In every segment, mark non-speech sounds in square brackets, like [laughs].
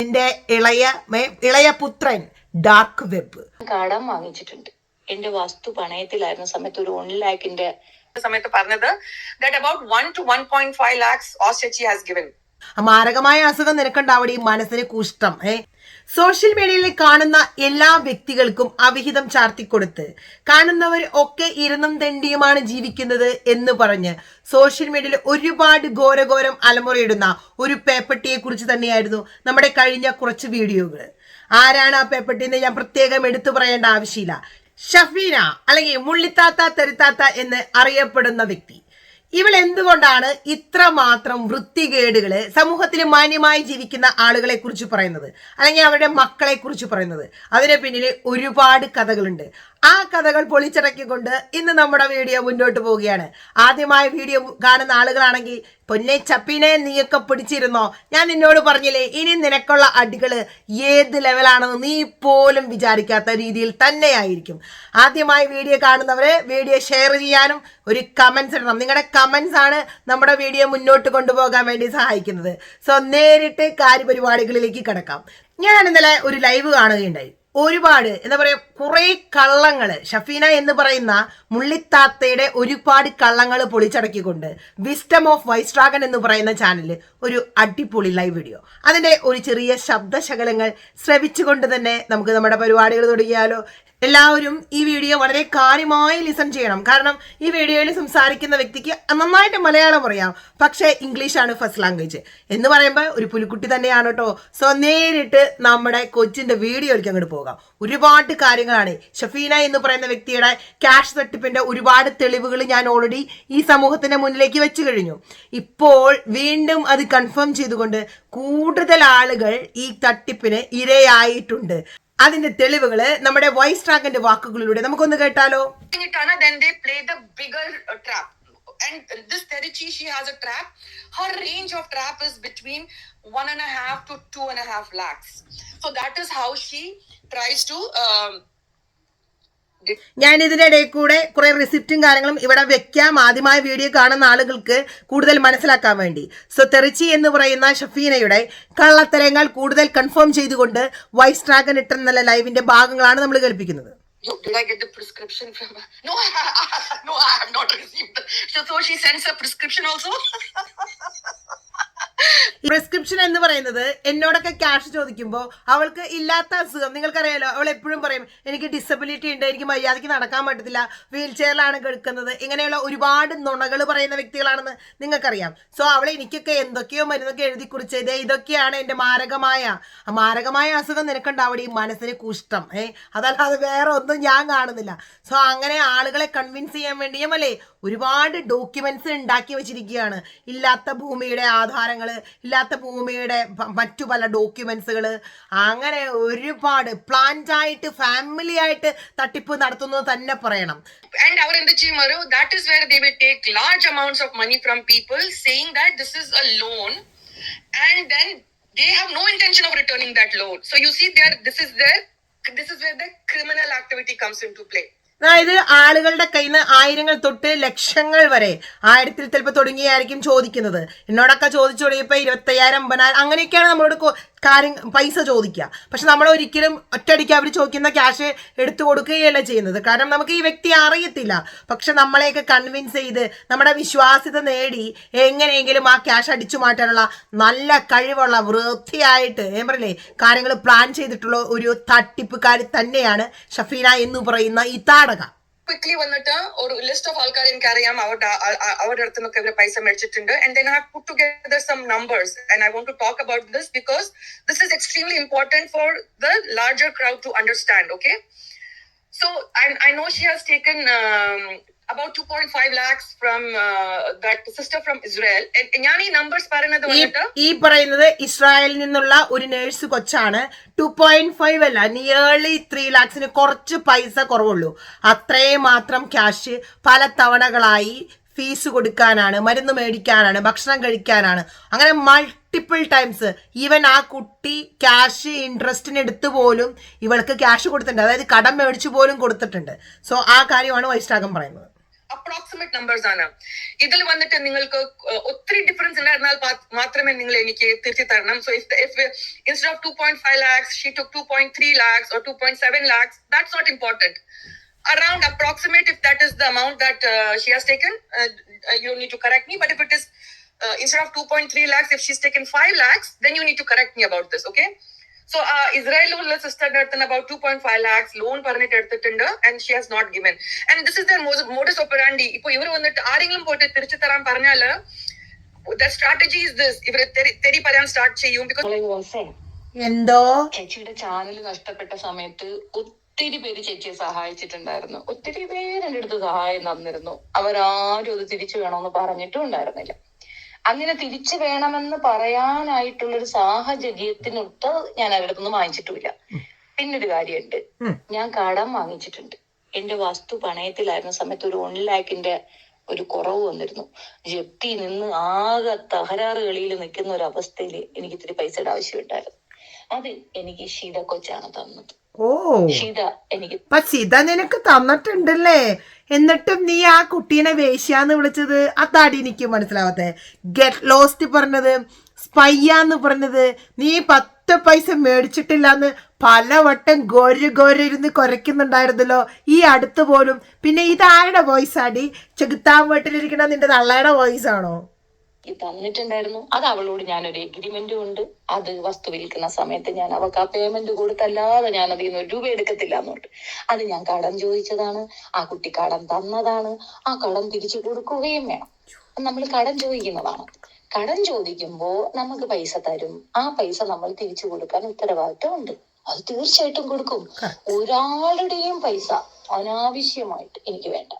നിന്റെ ഇളയ ഇളയ പുത്രൻ ഡാർക്ക് വെബ് കടം വാങ്ങിച്ചിട്ടുണ്ട്. എന്റെ വസ്തു പണയത്തിലായിരുന്ന സമയത്ത് ഒരു വൺ ലാഖിന്റെ സമയത്ത് പറഞ്ഞത് that about one to one point five lakhs Osti has given മാരകമായ അസുഖം നിനക്കുണ്ടാവടി മനസ്സിന് കുഷ്ടം ഏ? സോഷ്യൽ മീഡിയയിൽ കാണുന്ന എല്ലാ വ്യക്തികൾക്കും അവിഹിതം ചാർത്തിക്കൊടുത്ത് കാണുന്നവർ ഒക്കെ ഇരുന്നും തെണ്ടിയുമാണ് ജീവിക്കുന്നത് എന്ന് പറഞ്ഞ് സോഷ്യൽ മീഡിയയിൽ ഒരുപാട് ഘോരഘോരം അലമുറയിടുന്ന ഒരു പേപ്പട്ടിയെ കുറിച്ച് തന്നെയായിരുന്നു നമ്മുടെ കഴിഞ്ഞ കുറച്ച് വീഡിയോകൾ. ആരാണ് ആ പേപ്പട്ടി എന്ന് ഞാൻ പ്രത്യേകം എടുത്തു പറയേണ്ട ആവശ്യമില്ല. ഷഫീന അല്ലെങ്കിൽ മുള്ളിത്താത്ത തെരുത്താത്ത എന്ന് അറിയപ്പെടുന്ന വ്യക്തി. ഇവൾ എന്തുകൊണ്ടാണ് ഇത്രമാത്രം വൃത്തികേടുകൾ സമൂഹത്തിൽ മാന്യമായി ജീവിക്കുന്ന ആളുകളെ കുറിച്ച് പറയുന്നത്? അല്ലെങ്കിൽ അവരുടെ മക്കളെ കുറിച്ച് പറയുന്നത്? അതിന് പിന്നിൽ ഒരുപാട് കഥകളുണ്ട്. ആ കഥകൾ പൊളിച്ചടക്കിക്കൊണ്ട് ഇന്ന് നമ്മുടെ വീഡിയോ മുന്നോട്ട് പോവുകയാണ്. ആദ്യമായ വീഡിയോ കാണുന്ന ആളുകളാണെങ്കിൽ പൊന്നെ ചപ്പിനെ നീയൊക്കെ പിടിച്ചിരുന്നോ? ഞാൻ നിന്നോട് പറഞ്ഞില്ലേ ഇനി നിനക്കുള്ള അടികൾ ഏത് ലെവലാണെന്ന് നീ പോലും വിചാരിക്കാത്ത രീതിയിൽ തന്നെയായിരിക്കും. ആദ്യമായി വീഡിയോ കാണുന്നവരെ വീഡിയോ ഷെയർ ചെയ്യാനും ഒരു കമൻസ് ഇടണം. നിങ്ങളുടെ കമൻസ് ആണ് നമ്മുടെ വീഡിയോ മുന്നോട്ട് കൊണ്ടുപോകാൻ വേണ്ടി സഹായിക്കുന്നത്. സോ നേരിട്ട് കാര്യപരിപാടികളിലേക്ക് കിടക്കാം. ഞാൻ ഇന്നലെ ഒരു ലൈവ് കാണുകയുണ്ടായി. ഒരുപാട് എന്താ പറയാ കുറെ കള്ളങ്ങൾ ഷഫീന എന്ന് പറയുന്ന മുള്ളിത്താത്തയുടെ ഒരുപാട് കള്ളങ്ങൾ പൊളിച്ചടക്കിക്കൊണ്ട് വിസ്റ്റം ഓഫ് വൈസ്ട്രാഗൻ എന്ന് പറയുന്ന ചാനലിൽ ഒരു അടിപൊളി ലൈവ് വീഡിയോ അതിന്റെ ഒരു ചെറിയ ശബ്ദശകലങ്ങൾ ശ്രവിച്ചുകൊണ്ട് തന്നെ നമുക്ക് നമ്മുടെ പരിപാടികൾ തുടങ്ങിയാലോ എല്ലാവരും ഈ വീഡിയോ വളരെ കാര്യമായി ലിസൺ ചെയ്യണം. കാരണം ഈ വീഡിയോയിൽ സംസാരിക്കുന്ന വ്യക്തിക്ക് നന്നായിട്ട് മലയാളം അറിയാം. പക്ഷേ ഇംഗ്ലീഷാണ് ഫസ്റ്റ് ലാംഗ്വേജ് എന്ന് പറയുമ്പോൾ ഒരു പുലിക്കുട്ടി തന്നെയാണ് കേട്ടോ സോ നേരിട്ട് നമ്മുടെ കൊച്ചിന്റെ വീഡിയോയിലേക്ക് അങ്ങോട്ട് പോകാം. ഒരുപാട് കാര്യങ്ങളാണ്. ഷഫീന എന്ന് പറയുന്ന വ്യക്തിയുടെ ക്യാഷ് തട്ടിപ്പിന്റെ ഒരുപാട് തെളിവുകൾ ഞാൻ ഓൾറെഡി ഈ സമൂഹത്തിന്റെ മുന്നിലേക്ക് വെച്ചു കഴിഞ്ഞു. ഇപ്പോൾ വീണ്ടും അത് കൺഫേം ചെയ്തുകൊണ്ട് കൂടുതൽ ആളുകൾ ഈ തട്ടിപ്പിന് ഇരയായിട്ടുണ്ട്. അതിന്റെ തെളിവുകൾ നമ്മുടെ വൈസ് ട്രാക്കിന്റെ വാക്കുകളിലൂടെ നമുക്കൊന്ന് കേട്ടാലോ uh. And this Terichi, she has a trap. Her range of trap is between one and a half to two and a half lakhs. So that is how she tries to. Um, ഞാൻ ഇതിനിടയിൽ കൂടെ കുറെ റിസിപ്റ്റും കാര്യങ്ങളും ഇവിടെ വെക്കാം ആദ്യമായ video കാണുന്ന ആളുകൾക്ക് കൂടുതൽ മനസ്സിലാക്കാൻ വേണ്ടി സോ തെറിച്ചി എന്ന് പറയുന്ന ഷഫീനയുടെ കള്ളത്തരങ്ങൾ കൂടുതൽ കൺഫേം ചെയ്തുകൊണ്ട് വൈസ് ഡ്രാഗൺ ഇട്ടെന്നുള്ള ലൈവിന്റെ ഭാഗങ്ങളാണ് നമ്മൾ കേൾപ്പിക്കുന്നത് I get the prescription from her? No, I, [laughs] no, I have not received. So, so she sends a prescription also. [laughs] Prescription എന്ന് പറയുന്നത് എന്നോടൊക്കെ ക്യാഷ് ചോദിക്കുമ്പോൾ അവൾക്ക് ഇല്ലാത്ത അസുഖം. നിങ്ങൾക്കറിയാലോ അവൾ എപ്പോഴും പറയും എനിക്ക് ഡിസബിലിറ്റി ഉണ്ട് എനിക്ക് മര്യാദയ്ക്ക് നടക്കാൻ പറ്റത്തില്ല വീൽ ചെയറിലാണ് കിടക്കുന്നത്. ഇങ്ങനെയുള്ള ഒരുപാട് നുണകൾ പറയുന്ന വ്യക്തികളാണെന്ന് നിങ്ങൾക്കറിയാം. സോ അവൾ എനിക്കൊക്കെ എന്തൊക്കെയോ മരുന്നൊക്കെ എഴുതി കുറിച്ച് ഇതേ ഇതൊക്കെയാണ് എന്റെ മാരകമായ മാരകമായ അസുഖം നിനക്കുണ്ടാവടി ഈ മനസ്സിന് കുഷ്ടം ഏ അതല്ലാതെ വേറെ ഒന്നും ഞാൻ കാണുന്നില്ല. സോ അങ്ങനെ ആളുകളെ കൺവിൻസ് ചെയ്യാൻ വേണ്ടിയും അല്ലേ ഒരുപാട് ഡോക്യുമെന്റ്സ് ഉണ്ടാക്കി വെച്ചിരിക്കുകയാണ്. ഇല്ലാത്ത ഭൂമിയുടെ ആധാരങ്ങൾ ഇല്ലാത്ത ഭൂമിയുടെ മറ്റു പല ഡോക്യുമെന്റ്സുകൾ അങ്ങനെ ഒരുപാട് പ്ലാന്റായിട്ട് ഫാമിലി ആയിട്ട് തട്ടിപ്പ് നടത്തുന്നത് തന്നെ പറയണം. ആൻഡ് അവർ എന്ത് ചെയ്യും that is where they will take large amounts of money from people saying that this is a loan and then they have no intention of returning that loan so you see there this is there this is where the criminal activity comes in to play അതായത് ആളുകളുടെ കയ്യിൽ നിന്ന് ആയിരങ്ങൾ തൊട്ട് ലക്ഷങ്ങൾ വരെ ആയിരത്തിൽ ചിലപ്പോൾ തുടങ്ങിയായിരിക്കും ചോദിക്കുന്നത്. എന്നോടൊക്കെ ചോദിച്ചു തുടങ്ങിയപ്പോൾ ഇരുപത്തയ്യായിരം അമ്പതിനായിരം അങ്ങനെയൊക്കെയാണ് നമ്മളോട് കാര്യം പൈസ ചോദിക്കുക പക്ഷെ നമ്മൾ ഒരിക്കലും ഒറ്റയടിക്ക് അവർ ചോദിക്കുന്ന ക്യാഷ് എടുത്തു കൊടുക്കുകയല്ല ചെയ്യുന്നത്. കാരണം നമുക്ക് ഈ വ്യക്തി അറിയത്തില്ല. പക്ഷെ നമ്മളെയൊക്കെ കൺവിൻസ് ചെയ്ത് നമ്മുടെ വിശ്വാസ്യത നേടി എങ്ങനെയെങ്കിലും ആ ക്യാഷ് അടിച്ചു മാറ്റാനുള്ള നല്ല കഴിവുള്ള വൃത്തിയായിട്ട് ഞാൻ പറയില്ലേ കാര്യങ്ങൾ പ്ലാൻ ചെയ്തിട്ടുള്ള ഒരു തട്ടിപ്പുകാരി തന്നെയാണ് ഷഫീന എന്ന് പറയുന്ന ഈ താടക ക്വിക്ലി വന്നിട്ട് ഒരു ലിസ്റ്റ് ഓഫ് ആൾക്കാർ എനിക്കറിയാം. അവരുടെ അവരുടെ അടുത്ത് നിന്നൊക്കെ പൈസ മേടിച്ചിട്ടുണ്ട്. And then have put together some numbers and I want to talk about this because this important for the larger crowd to understand. Okay. So I, I know she has taken um, about 2.5 lakhs from uh, that sister from Israel. And ഞാൻ ഈ numbers പറയുന്നത് വന്നിട്ട് ഈ പറയുന്നത് ഇസ്രായേലിൽ നിന്നുള്ള ഒരു nurse കൊച്ചാണ് ടു പോയിന്റ് ഫൈവ് അല്ല നിയർലി ത്രീ ലാക്സിന് കുറച്ച് പൈസ കുറവുള്ളൂ അത്രയും മാത്രം ക്യാഷ് പല തവണകളായി ഫീസ് കൊടുക്കാനാണ് മരുന്ന് മേടിക്കാനാണ് ഭക്ഷണം കഴിക്കാനാണ് അങ്ങനെ മൾട്ടിപ്പിൾ ടൈംസ് ഈവൻ ആ കുട്ടി ക്യാഷ് ഇൻട്രസ്റ്റിന് എടുത്ത് പോലും ഇവൾക്ക് ക്യാഷ് കൊടുത്തിട്ടുണ്ട്. അതായത് കടം മേടിച്ചു പോലും കൊടുത്തിട്ടുണ്ട്. സോ ആ കാര്യമാണ് വൈസ്റ്റാകം പറയുന്നത്. അപ്രോക്സിമേറ്റ് നമ്പേഴ്സ് ആണ്. ഇതിൽ വന്നിട്ട് നിങ്ങൾക്ക് ഒത്തിരി ഡിഫറൻസ് ഉണ്ടായിരുന്നാൽ മാത്രമേ നിങ്ങൾ എനിക്ക് തിരുത്തി തരണം so if if instead of two point five lakhs she two two point three lakhs or two point seven lakhs that's not important around approximate if that is the amount that uh, she has taken uh, to don't need me but if it is uh, instead of 2.3 lakhs if she's taken 5 lakhs then you need to correct me about this okay so uh, israel ഉള്ള sister about 2.5 lakhs loan പറഞ്ഞിട്ട് എടുത്തിട്ടുണ്ട് and she has not given and this is their modus, modus operandi ഇപ്പൊ ഇവർ വന്നിട്ട് ആരെങ്കിലും പോയിട്ട് തിരിച്ചു തരാൻ പറഞ്ഞാൽ the strategy is this ഇവർ തെരി പറയാൻ സ്റ്റാർട്ട് ചെയ്യും because വോസേ എന്തോ ചേച്ചിയുടെ ചാനൽ നഷ്ടപ്പെട്ട സമയത്ത് ഒത്തിരി പേര് ചേച്ചിയെ സഹായിച്ചിട്ടുണ്ടായിരുന്നു ഒത്തിരി പേര് എന്റെ അടുത്ത് സഹായം തന്നിരുന്നു അവരാരും അത് തിരിച്ചു വേണമെന്ന് പറഞ്ഞിട്ടും ഉണ്ടായിരുന്നില്ല അങ്ങനെ തിരിച്ചു വേണമെന്ന് പറയാനായിട്ടുള്ളൊരു സാഹചര്യത്തിനൊട്ട് ഞാൻ അവരുടെ വാങ്ങിച്ചിട്ടില്ല വാങ്ങിച്ചിട്ടുമില്ല പിന്നൊരു കാര്യമുണ്ട്. ഞാൻ കടം വാങ്ങിച്ചിട്ടുണ്ട്. എന്റെ വസ്തു പണയത്തിലായിരുന്ന സമയത്ത് ഒരു വൺ ലാക്കിന്റെ ഒരു കുറവ് വന്നിരുന്നു. ജപ്തി നിന്ന് ആകെ തകരാറ് കളിയിൽ നിൽക്കുന്ന ഒരു അവസ്ഥയിൽ എനിക്ക് ഇത്തിരി പൈസയുടെ ആവശ്യമുണ്ടായിരുന്നു. അത് എനിക്ക് ഷീത കൊച്ചാണ് തന്നത്. ഓ. എനിക്ക് അപ്പൊ നിനക്ക് തന്നിട്ടുണ്ടല്ലേ? എന്നിട്ടും നീ ആ കുട്ടീനെ വേശ്യാന്ന് വിളിച്ചത് അതാടി എനിക്ക് മനസ്സിലാവാത്തെ. ഗെറ്റ് ലോസ്റ്റ് പറഞ്ഞത് സ്പയ്യാന്ന് പറഞ്ഞത് നീ പത്ത് പൈസ മേടിച്ചിട്ടില്ലാന്ന് പലവട്ടം ഗോര ഗോരിരുന്ന് കുറയ്ക്കുന്നുണ്ടായിരുന്നല്ലോ ഈ അടുത്ത് പോലും. പിന്നെ ഇതാരുടെ വോയിസ് ആടി? ചെകുത്താൻ വീട്ടിലിരിക്കണ നിന്റെ തള്ളയുടെ വോയിസ് ആണോ? തന്നിട്ടുണ്ടായിരുന്നു. അത് അവളോട് ഞാൻ ഒരു എഗ്രിമെന്റും ഉണ്ട്. അത് വസ്തു വിൽക്കുന്ന സമയത്ത് ഞാൻ അവൾക്ക് ആ പേയ്മെന്റ് കൊടുത്തല്ലാതെ ഞാൻ അതിൽ നിന്ന് ഒരു രൂപ എടുക്കത്തില്ല എന്നുണ്ട് അത് ഞാൻ കടം ചോദിച്ചതാണ്. ആ കുട്ടി കടം തന്നതാണ്. ആ കടം തിരിച്ചു കൊടുക്കുകയും വേണം. നമ്മൾ കടം ചോദിക്കുന്നതാണ്. കടം ചോദിക്കുമ്പോ നമുക്ക് പൈസ തരും. ആ പൈസ നമ്മൾ തിരിച്ചു കൊടുക്കാൻ ഉത്തരവാദിത്വം ഉണ്ട്. അത് തീർച്ചയായിട്ടും കൊടുക്കും. ഒരാളുടെയും പൈസ അനാവശ്യമായിട്ട് എനിക്ക് വേണ്ട.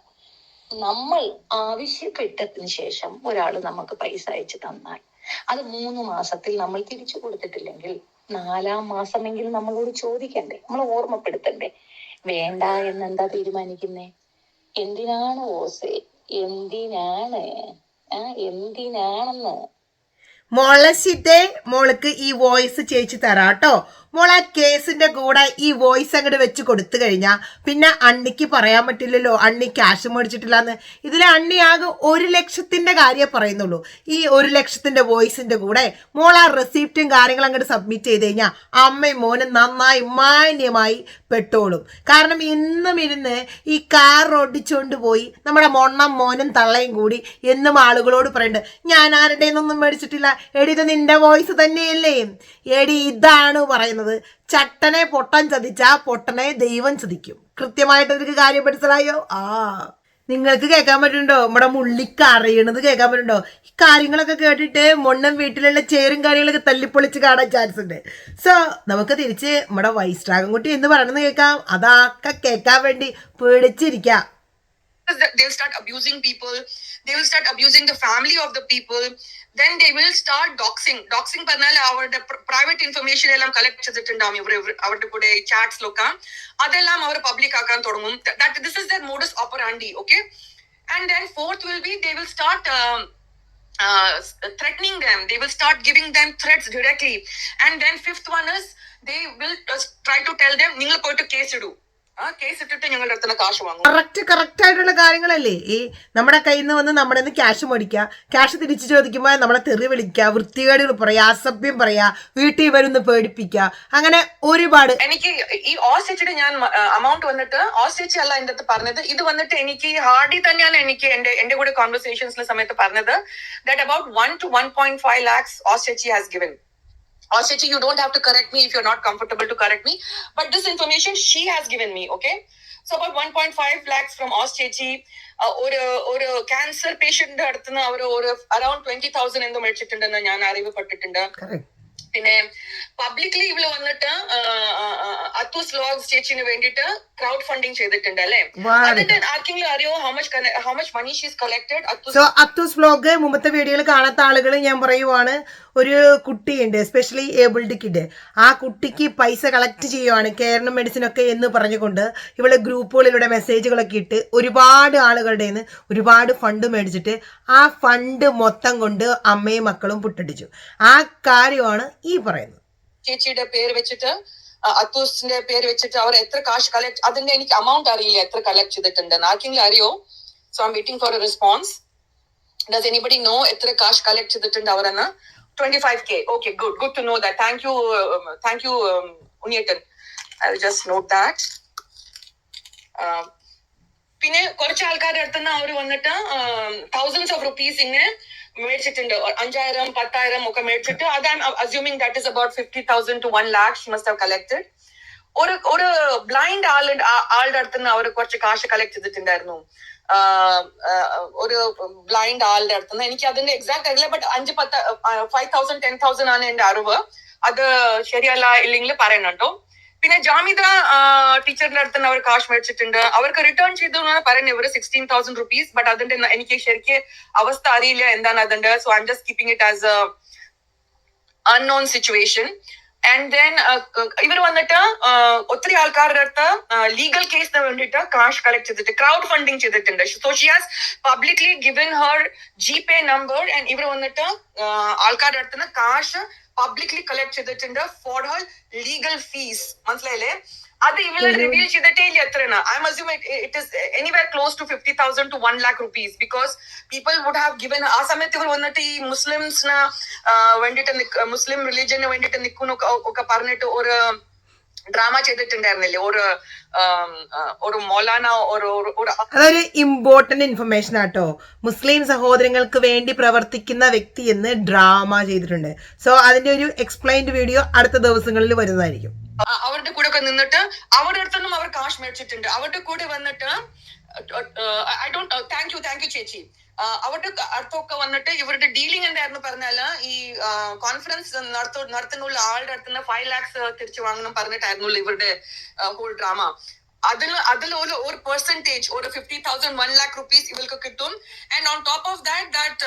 നമ്മൾ ആവശ്യപ്പെട്ടതിന് ശേഷം ഒരാൾ നമുക്ക് പൈസ അയച്ചു തന്നാൽ. അത് മൂന്ന് മാസത്തിൽ നമ്മൾ തിരിച്ചു കൊടുത്തിട്ടില്ലെങ്കിൽ നാലാം മാസമെങ്കിലും നമ്മളോട് ചോദിക്കണ്ടേ? നമ്മൾ ഓർമ്മപ്പെടുത്തണ്ടേ? വേണ്ട എന്നെന്താ തീരുമാനിക്കുന്നേ? എന്തിനാണ് ഓസെ? എന്തിനാണ്? ആ എന്തിനാണെന്ന്? മോളെ സിദ്ധേ മോൾക്ക് ഈ വോയിസ് ചേച്ചി തരാട്ടോ. മോൾ ആ കേസിന്റെ കൂടെ ഈ വോയിസ് അങ്ങോട്ട് വെച്ച് കൊടുത്തു കഴിഞ്ഞാൽ പിന്നെ അണ്ണിക്ക് പറയാൻ പറ്റില്ലല്ലോ അണ്ണി ക്യാഷ് മേടിച്ചിട്ടില്ലാന്ന്. ഇതിൽ അണ്ണി ആകെ ഒരു ലക്ഷത്തിന്റെ കാര്യം പറയുന്നുള്ളൂ. ഈ ഒരു ലക്ഷത്തിന്റെ വോയിസിന്റെ കൂടെ മോൾ ആ റെസിപ്റ്റും കാര്യങ്ങളും അങ്ങോട്ട് സബ്മിറ്റ് ചെയ്ത് കഴിഞ്ഞാൽ അമ്മയും മോനും നന്നായി മാന്യമായി പെട്ടോളും. കാരണം ഇന്നും ഇരുന്ന് ഈ കാർ ഓടിച്ചുകൊണ്ട് പോയി നമ്മുടെ മൊണ്ണം മോനും തള്ളയും കൂടി എന്നും ആളുകളോട് പറയുന്നുണ്ട് ഞാൻ ആരുടെ ഒന്നും മേടിച്ചിട്ടില്ല. എടി ഇത് നിന്റെ വോയിസ് തന്നെയല്ലേ? എടി ഇതാണ് പറയുന്നത്. ചട്ടനെ പൊട്ടൻ ചതിച്ചാ പൊട്ടനെ ദൈവം ചതിക്കും. കൃത്യമായിട്ട് എനിക്ക് കാര്യം മനസ്സിലായോ? ആ. നിങ്ങൾക്ക് കേൾക്കാൻ പറ്റുന്നുണ്ടോ? നമ്മുടെ മുള്ളിക്ക് അറിയണത് കേൾക്കാൻ പറ്റുന്നുണ്ടോ? ഈ കാര്യങ്ങളൊക്കെ കേട്ടിട്ട് മൊണ്ണം വീട്ടിലുള്ള ചേരും കാര്യങ്ങളൊക്കെ തല്ലിപ്പൊളിച്ച് കാണാൻ ചാൻസ് ഉണ്ട്. സോ നമുക്ക് തിരിച്ച് നമ്മുടെ വൈസ് കുട്ടി എന്ന് പറയണമെന്ന് കേൾക്കാം. അതൊക്കെ കേൾക്കാൻ വേണ്ടി പേടിച്ചിരിക്കാം. They'll start abusing people. They will start abusing the family of the people. Then they will start doxing. Doxing പറഞ്ഞാൽ അവരുടെ പ്രൈവറ്റ് ഇൻഫർമേഷൻ എല്ലാം കളക്ട് ചെയ്തിട്ടുണ്ടാവും. ഇവർ അവരുടെ കൂടെ ചാറ്റ്സിലൊക്കെ അതെല്ലാം അവർ പബ്ലിക് ആക്കാൻ തുടങ്ങും. That this is their modus operandi okay and then forth will be they will start uh, threatening them. They will start giving them threats directly. And then fifth one is they will uh, try to tell them നിങ്ങൾ പോയിട്ട് case ഇടൂ. ആ case ഇട്ടിട്ട് ഞങ്ങളുടെ അടുത്തുള്ള കാശ് വാങ്ങും. Correct correct ആയിട്ടുള്ള കാര്യങ്ങളല്ലേ? ഈ നമ്മുടെ കയ്യിൽ നിന്ന് വന്ന് നമ്മുടെ നിന്ന് ക്യാഷ് മേടിക്കുക ക്യാഷ് തിരിച്ചു ചോദിക്കുമ്പോൾ നമ്മളെ തെറി വിളിക്കുക വൃത്തികേടുകൾ പറയാ അസഭ്യം പറയാ വീട്ടിൽ വരുന്ന് പേടിപ്പിക്കുക അങ്ങനെ ഒരുപാട്. എനിക്ക് ഈ ഓസിച്ചിട്ട് ഞാൻ അമൗണ്ട് വന്നിട്ട് ഓസിച്ച് അല്ല എന്റെ അടുത്ത് പറഞ്ഞത്. ഇത് വന്നിട്ട് എനിക്ക് ഹാർഡി തന്നെയാണ് എനിക്ക് എന്റെ എന്റെ കൂടെ കോൺവെർസേഷൻസിലെ സമയത്ത് പറഞ്ഞത് that about one to one point five lakhs Osti has given Ostechi, you don't have to correct me if you're not comfortable to correct me. But this information she has given me, okay? So about 1.5 lakhs from Ostechi, uh, ഒരു ഒരു cancer പേഷ്യന്റിന്റെ അടുത്ത് നിന്ന് അവർ ഒരു around twenty thousand എന്തോ മേടിച്ചിട്ടുണ്ടെന്ന് ഞാൻ അറിവപ്പെട്ടിട്ടുണ്ട്. പിന്നെ publicly ഇവൾ വന്നിട്ട് അത്തൂസ് വ്ലോഗ്സ് ചേച്ചിന് വേണ്ടിയിട്ട് ക്രൗഡ് ഫണ്ടിങ് ചെയ്തിട്ടുണ്ട് അല്ലെ. അതിന്റെ ആർക്കെങ്കിലും അറിയോ how much how much money she's collected അത്തൂസ് vlog മുമ്പത്തെ വീഡിയോയിൽ കാണാത്ത ആളുകൾ ഞാൻ പറയുവാണ് ഒരു കുട്ടിയുണ്ട് സ്പെഷ്യലി ഏബിൾഡ് കിഡ് ആ കുട്ടിക്ക് പൈസ കളക്ട് ചെയ്യുവാണ് കേരളം മെഡിസിൻ ഒക്കെ എന്ന് പറഞ്ഞുകൊണ്ട് ഇവിടെ ഗ്രൂപ്പുകളിലൂടെ മെസ്സേജുകളൊക്കെ ഇട്ട് ഒരുപാട് ആളുകളുടെ നിന്ന് ഒരുപാട് ഫണ്ട് മേടിച്ചിട്ട് ആ ഫണ്ട് മൊത്തം കൊണ്ട് അമ്മയും മക്കളും പുട്ടടിച്ചു. ആ കാര്യമാണ് ഈ പറയുന്നത്. ചേച്ചിയുടെ പേര് വെച്ചിട്ട് അത്തൂസിന്റെ പേര് വെച്ചിട്ട് അവർ എത്ര കാശ് കളക്ട് അതിന്റെ എനിക്ക് അമൗണ്ട് അറിയില്ല എത്ര കളക്ട് ചെയ്തിട്ടുണ്ട്. ആർക്കെങ്കിലും അറിയോ? So I'm waiting for a response does anybody know എത്ര കാശ് കളക്ട് ചെയ്തിട്ടുണ്ട് അവരെന്ന്? 25k. Okay, good. Good to know that. Thank you. Um, thank you, um, Unietan. I'll just note that. Um, പിന്നെ കുറച്ച് ആൾക്കാരുടെ അടുത്തുനിന്ന് അവർ വന്നിട്ട് തൗസൻഡ്സ് ഓഫ് റുപ്പീസ് ഇങ്ങനെ മേടിച്ചിട്ടുണ്ട് അഞ്ചായിരം പത്തായിരം ഒക്കെ മേടിച്ചിട്ട് അത് assuming that is about fifty thousand to one lakhs must have collected ഒരു ഒരു ബ്ലൈൻഡ് ആളുടെ ആളുടെ അടുത്തുനിന്ന് അവർ കുറച്ച് കാശ് കളക്ട് ചെയ്തിട്ടുണ്ടായിരുന്നു ഒരു ബ്ലൈൻഡ് ആളുടെ അടുത്തുനിന്ന്. എനിക്ക് അതിന്റെ എക്സാക്ട് അറിയില്ല ബട്ട് അഞ്ച് പത്ത് ഫൈവ് തൗസൻഡ് ടെൻ തൗസൻഡ് ആണ് എന്റെ അറിവ്. അത് ശരിയല്ല ഇല്ലെങ്കിൽ പറയണം കേട്ടോ. പിന്നെ ജാമിദ ടീച്ചറിന്റെ അടുത്ത് നിന്ന് അവർ കാശ് മേടിച്ചിട്ടുണ്ട്. അവർക്ക് റിട്ടേൺ ചെയ്തു എന്നാണ് പറയുന്നത്. ഇവർ സിക്സ്റ്റീൻ തൗസൻഡ് റുപ്പീസ് ബട്ട് അതിന്റെ എനിക്ക് ശരിക്ക് അവസ്ഥ അറിയില്ല എന്താണ് അതിന്റെ. So I just keeping it as unknown situation and then ഇവർ വന്നിട്ട് ഒത്തിരി ആൾക്കാരുടെ അടുത്ത് ലീഗൽ കേസിന് വേണ്ടിയിട്ട് കാഷ് കളക്ട് ചെയ്തിട്ട് ക്രൗഡ് ഫണ്ടിങ് ചെയ്തിട്ടുണ്ട് so she has publicly given her G pay number and ഇവർ വന്നിട്ട് ആൾക്കാരുടെ അടുത്ത് നിന്ന് കാശ് പബ്ലിക്ലി കളക്ട് ചെയ്തിട്ടുണ്ട് ഫോർ ഹർ ലീഗൽ ഫീസ് മനസ്സിലായില്ലേ? അത് ഇവൾ റിവീൽ ചെയ്തിട്ടേ ഇല്ല എത്രയാണ്. I am assume it is anywhere close to fifty thousand to one lakh rupees because people would have given ആ സമയത്ത് ഇവർ വന്നിട്ട് ഈ മുസ്ലിംസിന് വേണ്ടിയിട്ട് മുസ്ലിം റിലീജിയന് വേണ്ടിയിട്ട് നിൽക്കുന്നൊക്കെ ഒക്കെ പറഞ്ഞിട്ട് ഒരു ഡ്രാമ ചെയ്തിട്ടുണ്ടായിരുന്നില്ലേ? ഒരു ഒരു മൗലാന ഒരു അതൊരു ഇമ്പോർട്ടന്റ് ഇൻഫർമേഷൻ ആട്ടോ. മുസ്ലിം സഹോദരങ്ങൾക്ക് വേണ്ടി പ്രവർത്തിക്കുന്ന വ്യക്തി എന്ന് ഡ്രാമ ചെയ്തിട്ടുണ്ട്. സോ അതിന്റെ ഒരു എക്സ്പ്ലെയിൻഡ് വീഡിയോ അടുത്ത ദിവസങ്ങളിൽ വരുന്നതായിരിക്കും. അവരുടെ കൂടെ ഒക്കെ നിന്നിട്ട് അവരുടെ അടുത്തൊന്നും അവർ കാശ് മേടിച്ചിട്ടുണ്ട്. അവരുടെ കൂടെ വന്നിട്ട് I don't thank you thank you ചേച്ചി. അവരുടെ അടുത്തൊക്കെ വന്നിട്ട് ഇവരുടെ ഡീലിംഗ് എന്തായിരുന്നു പറഞ്ഞാൽ ഈ കോൺഫറൻസ് നടത്തു നടത്തുന്നുള്ള ആളുടെ അടുത്തുനിന്ന് ഫൈവ് ലാക്സ് തിരിച്ചു വാങ്ങണം പറഞ്ഞിട്ടായിരുന്നു ഇവരുടെ ഹോൾ ഡ്രാമ അതിൽ അതിൽ ഒരു ഒരു പെർസെന്റേജ് ഒരു fifty thousand one lakh rupees ഇവർക്ക് കിട്ടും. And on top of that that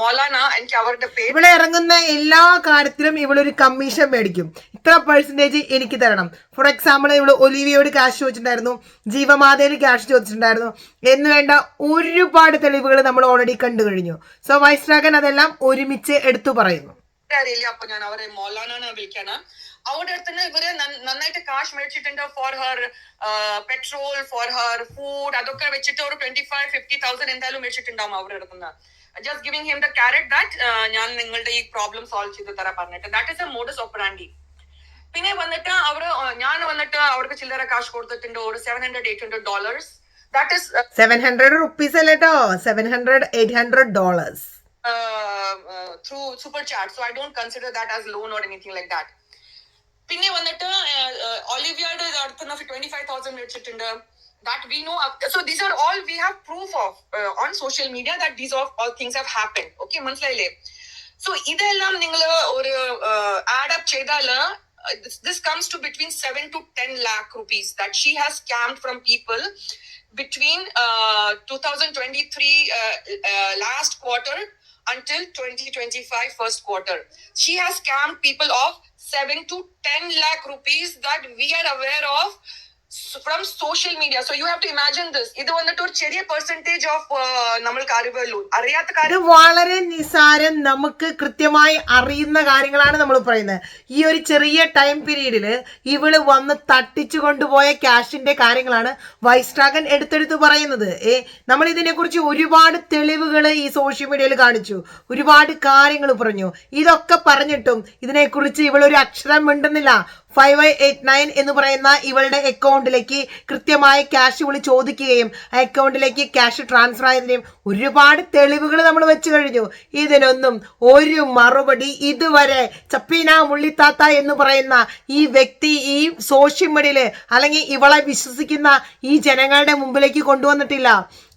Maulana എനിക്ക് അവരുടെ പേര് ഇവിടെ ഇറങ്ങുന്ന എല്ലാ കാര്യത്തിലും ഇവളൊരു കമ്മീഷൻ മേടിക്കും. ഇത്ര പെർസെന്റേജ് എനിക്ക് തരണം. ഫോർ എക്സാമ്പിൾ ഇവൾ ഒലിവിയോട് ക്യാഷ് ചോദിച്ചിട്ടുണ്ടായിരുന്നു. ജീവമാതയിൽ ക്യാഷ് ചോദിച്ചിട്ടുണ്ടായിരുന്നു. എന്ന് വേണ്ട ഒരുപാട് തെളിവുകൾ നമ്മൾ ഓൾറെഡി കണ്ടു കഴിഞ്ഞു. സോ വൈസ് ഡ്രാഗൻ അതെല്ലാം ഒരുമിച്ച് എടുത്തു പറയുന്നു. അറിയില്ല. അപ്പൊ ഞാൻ അവരെ മൗലാനാണ് വിളിക്കാണ്. അവരുടെ അടുത്ത് ഇവർ നന്ന- നന്നായിട്ട് കാശ് മേടിച്ചിട്ടുണ്ട് for her petrol for her food അതൊക്കെ വെച്ചിട്ട് ഒരു ട്വന്റി ഫൈവ് ഫിഫ്റ്റി തൗസൻഡ് എന്തായാലും മേടിച്ചിട്ടുണ്ടാവും അവരുടെ അടുത്തുനിന്ന് just giving him the carrot that ഞാൻ നിങ്ങളുടെ ഈ പ്രോബ്ലം സോൾവ് ചെയ്ത് തരാൻ പറഞ്ഞിട്ട്. That is a modus operandi പിന്നെ വന്നിട്ട് uh, ഞാൻ വന്നിട്ട് അവർക്ക് ചില്ലറ കാശ് കൊടുത്തിട്ടുണ്ട്. ഒരു seven hundred eight hundred dollars that is seven hundred rupees അല്ലേ കേട്ടോ seven hundred eight hundred dollars through super charge so I don't consider that as loan or എനിങ് like that. പിന്നെ വന്നിട്ട് ഒലിവിയയുടെ അടുത്തുനിന്ന് ട്വന്റി ഫൈവ് തൗസൻഡ് വെച്ചിട്ടുണ്ട് that we know of, so these are all we have proof of uh, on social media that these of all things have happened okay മനസ്സിലായില്ലേ so ഇതെല്ലാം നിങ്ങൾ ഒരു add up ചെയ്താല് uh, this, this comes to between 7 to 10 lakh rupees that she has scammed from people between uh, 2023 uh, uh, last quarter until 2025 first quarter. She has scammed people of 7 to 10 lakh rupees that we are aware of s- social media so you have to imagine this. ഇത് വന്നിട്ട് ഒരു ചെറിയ percentage of നമ്മൾ അറിവുള്ളൂ അറിയാത്ത കാര്യം വളരെ നിസാരം നമുക്ക് കൃത്യമായി അറിയുന്ന കാര്യങ്ങളാണ് നമ്മൾ പറയുന്നത്. ഈ ഒരു ചെറിയ ടൈം പീരീഡിൽ ഇവൾ വന്ന് തട്ടിച്ചു കൊണ്ടുപോയ ക്യാഷിന്റെ കാര്യങ്ങളാണ് വൈസ്ട്രാഗൻ എടുത്തെടുത്ത് പറയുന്നത്. ഏ നമ്മൾ ഇതിനെക്കുറിച്ച് ഒരുപാട് തെളിവുകൾ ഈ സോഷ്യൽ മീഡിയയിൽ കാണിച്ചു. ഒരുപാട് കാര്യങ്ങൾ പറഞ്ഞു. ഇതൊക്കെ പറഞ്ഞിട്ടും ഇതിനെക്കുറിച്ച് ഇവളൊരു അക്ഷരം മിണ്ടുന്നില്ല. ഫൈവ് എയ്റ്റ് നയൻ എന്ന് പറയുന്ന ഇവളുടെ അക്കൗണ്ടിലേക്ക് കൃത്യമായി ക്യാഷ് ഇവൾ ചോദിക്കുകയും ആ അക്കൗണ്ടിലേക്ക് ക്യാഷ് ട്രാൻസ്ഫർ ആയതിനെയും ഒരുപാട് തെളിവുകൾ നമ്മൾ വെച്ച് കഴിഞ്ഞു. ഇതിനൊന്നും ഒരു മറുപടി ഇതുവരെ ചപ്പീന മുള്ളിത്താത്ത എന്ന് പറയുന്ന ഈ വ്യക്തി ഈ സോഷ്യൽ മീഡിയയിൽ അല്ലെങ്കിൽ ഇവളെ വിശ്വസിക്കുന്ന ഈ ജനങ്ങളുടെ മുമ്പിലേക്ക് കൊണ്ടുവന്നിട്ടില്ല.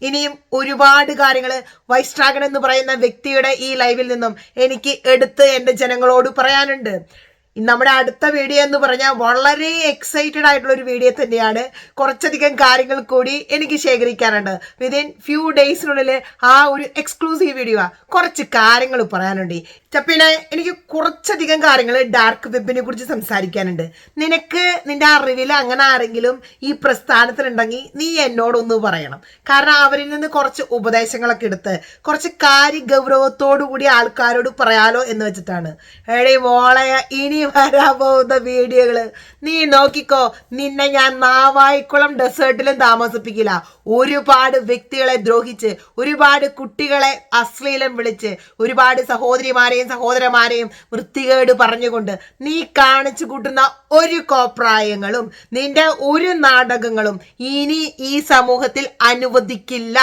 ഇനിയും ഒരുപാട് കാര്യങ്ങൾ വൈസ് ഡ്രാഗൺ എന്ന് പറയുന്ന വ്യക്തിയുടെ ഈ ലൈവിൽ നിന്നും എനിക്ക് എടുത്ത് എന്റെ ജനങ്ങളോട് പറയാനുണ്ട്. നമ്മുടെ അടുത്ത വീഡിയോ എന്ന് പറഞ്ഞാൽ വളരെ എക്സൈറ്റഡ് ആയിട്ടുള്ള ഒരു വീഡിയോ തന്നെയാണ്. കുറച്ചധികം കാര്യങ്ങൾ കൂടി എനിക്ക് ശേഖരിക്കാനുണ്ട്. വിതിൻ ഫ്യൂ ഡേയ്സിനുള്ളിൽ ആ ഒരു എക്സ്ക്ലൂസീവ് വീഡിയോ കുറച്ച് കാര്യങ്ങൾ പറയാനുണ്ട്. ചപ്പിനെ എനിക്ക് കുറച്ചധികം കാര്യങ്ങൾ ഡാർക്ക് വെബിനെ കുറിച്ച് സംസാരിക്കാനുണ്ട്. നിനക്ക് നിന്റെ അറിവിൽ അങ്ങനെ ആരെങ്കിലും ഈ പ്രസ്ഥാനത്തിലുണ്ടെങ്കിൽ നീ എന്നോടൊന്ന് പറയണം. കാരണം അവരിൽ നിന്ന് കുറച്ച് ഉപദേശങ്ങളൊക്കെ എടുത്ത് കുറച്ച് കാര്യ ഗൗരവത്തോടു കൂടി ആൾക്കാരോട് പറയാലോ എന്ന് വെച്ചിട്ടാണ്. എടേ മോളെ ഇനി വരാൻ പോകുന്ന വീഡിയോകൾ. നീ നോക്കിക്കോ നിന്നെ ഞാൻ നാവായിക്കുളം ഡെസേർട്ടിലും താമസിപ്പിക്കില്ല. ഒരുപാട് വ്യക്തികളെ ദ്രോഹിച്ച് ഒരുപാട് കുട്ടികളെ അശ്ലീലം വിളിച്ച് ഒരുപാട് സഹോദരിമാരെയും സഹോദരന്മാരെയും വൃത്തികേട് പറഞ്ഞുകൊണ്ട് നീ കാണിച്ചു കൂട്ടുന്ന ഒരു കോപ്രായങ്ങളും നിന്റെ ഒരു നാടകങ്ങളും ഇനി ഈ സമൂഹത്തിൽ അനുവദിക്കില്ല.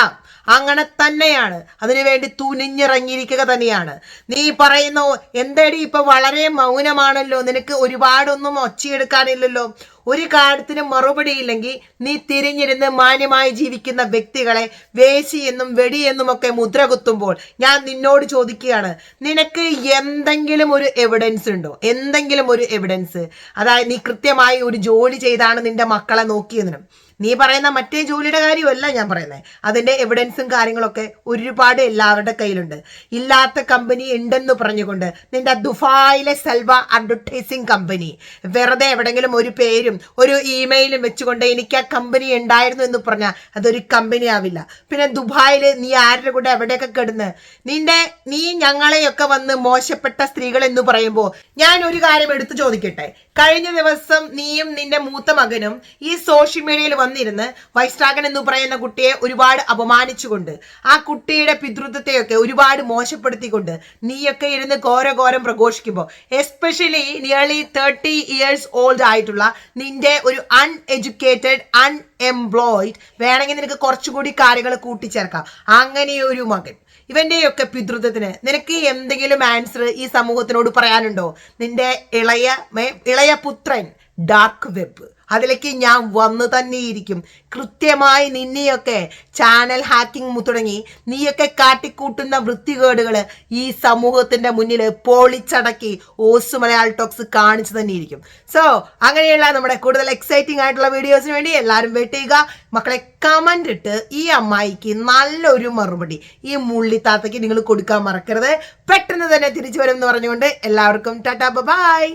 അങ്ങനെ തന്നെയാണ്. അതിനുവേണ്ടി തുനിഞ്ഞിറങ്ങിയിരിക്കുക തന്നെയാണ്. നീ പറയുന്നു എന്തേടി ഇപ്പൊ വളരെ മൗനമാണല്ലോ. നിനക്ക് ഒരുപാടൊന്നും ഒച്ചയെടുക്കാനില്ലല്ലോ. ഒരു കാര്യത്തിന് മറുപടിയില്ലെങ്കിൽ നീ തിരിഞ്ഞിരുന്ന് മാന്യമായി ജീവിക്കുന്ന വ്യക്തികളെ വേശി എന്നും വെടി എന്നും ഒക്കെ മുദ്ര കുത്തുമ്പോൾ ഞാൻ നിന്നോട് ചോദിക്കുകയാണ് നിനക്ക് എന്തെങ്കിലും ഒരു എവിഡൻസ് ഉണ്ടോ? എന്തെങ്കിലും ഒരു എവിഡൻസ് അതായത് നീ കൃത്യമായി ഒരു ജോലി ചെയ്താണ് നിന്റെ മക്കളെ നോക്കിയതിനും. നീ പറയുന്ന മറ്റേ ജോലിയുടെ കാര്യമല്ല ഞാൻ പറയുന്നത് അതിന്റെ എവിഡൻസും കാര്യങ്ങളൊക്കെ ഒരുപാട് എല്ലാവരുടെ കയ്യിലുണ്ട്. ഇല്ലാത്ത കമ്പനി ഉണ്ടെന്ന് പറഞ്ഞുകൊണ്ട് നിന്റെ ദുബായിലെ സെൽവ അഡ്വർടൈസിങ് കമ്പനി വെറുതെ എവിടെങ്കിലും ഒരു പേരും ഒരു ഇമെയിലും വെച്ചുകൊണ്ട് എനിക്ക് ആ കമ്പനി ഉണ്ടായിരുന്നു എന്ന് പറഞ്ഞാൽ അതൊരു കമ്പനി ആവില്ല. പിന്നെ ദുബായിൽ നീ ആരുടെ കൂടെ എവിടെയൊക്കെ കിടന്ന്? നിന്റെ നീ ഞങ്ങളെയൊക്കെ വന്ന് മോശപ്പെട്ട സ്ത്രീകൾ എന്ന് പറയുമ്പോൾ ഞാൻ ഒരു കാര്യം എടുത്തു ചോദിക്കട്ടെ? കഴിഞ്ഞ ദിവസം നീയും നിന്റെ മൂത്ത മകനും ഈ സോഷ്യൽ മീഡിയയിൽ വന്നിരുന്ന് വൈസ്ട്രാഗൻ എന്ന് പറയുന്ന കുട്ടിയെ ഒരുപാട് അപമാനിച്ചുകൊണ്ട് ആ കുട്ടിയുടെ പിതൃത്വത്തെയൊക്കെ ഒരുപാട് മോശപ്പെടുത്തിക്കൊണ്ട് നീയൊക്കെ ഇരുന്ന് ഘോരഘോരം പ്രഘോഷിക്കുമ്പോൾ especially nearly thirty years old ആയിട്ടുള്ള നിന്റെ ഒരു അൺഎഡ്യൂക്കേറ്റഡ് അൺഎംപ്ലോയിഡ് വേണമെങ്കിൽ നിനക്ക് കുറച്ചുകൂടി കാര്യങ്ങൾ കൂട്ടിച്ചേർക്കാം. അങ്ങനെയൊരു മകൻ. ഇവന്റെയൊക്കെ പിതൃത്വത്തിന് നിനക്ക് എന്തെങ്കിലും ആൻസർ ഈ സമൂഹത്തിനോട് പറയാനുണ്ടോ? നിന്റെ ഇളയ ഇളയ പുത്രൻ ഡാർക്ക് വെബ് അതിലേക്ക് ഞാൻ വന്നു തന്നെയിരിക്കും കൃത്യമായി നിന്നെയൊക്കെ ചാനൽ ഹാക്കിംഗ് തുടങ്ങി. നീയൊക്കെ കാട്ടിക്കൂട്ടുന്ന വൃത്തികേടുകൾ ഈ സമൂഹത്തിന്റെ മുന്നിൽ പൊളിച്ചടക്കി ഓസ് മലയാൾ ടോക്സ് കാണിച്ചു തന്നെയിരിക്കും സോ അങ്ങനെയുള്ള നമ്മുടെ കൂടുതൽ എക്സൈറ്റിംഗ് ആയിട്ടുള്ള വീഡിയോസിന് വേണ്ടി എല്ലാവരും വെയിറ്റ് ചെയ്യുക. മക്കളെ കമന്റ് ഇട്ട് ഈ അമ്മായിക്ക് നല്ലൊരു മറുപടി. ഈ മുള്ളിത്താത്തയ്ക്ക് നിങ്ങൾ കൊടുക്കാൻ മറക്കരുത്. പെട്ടെന്ന് തന്നെ തിരിച്ചു വരും എന്ന് പറഞ്ഞുകൊണ്ട് എല്ലാവർക്കും ടാറ്റാ ബൈ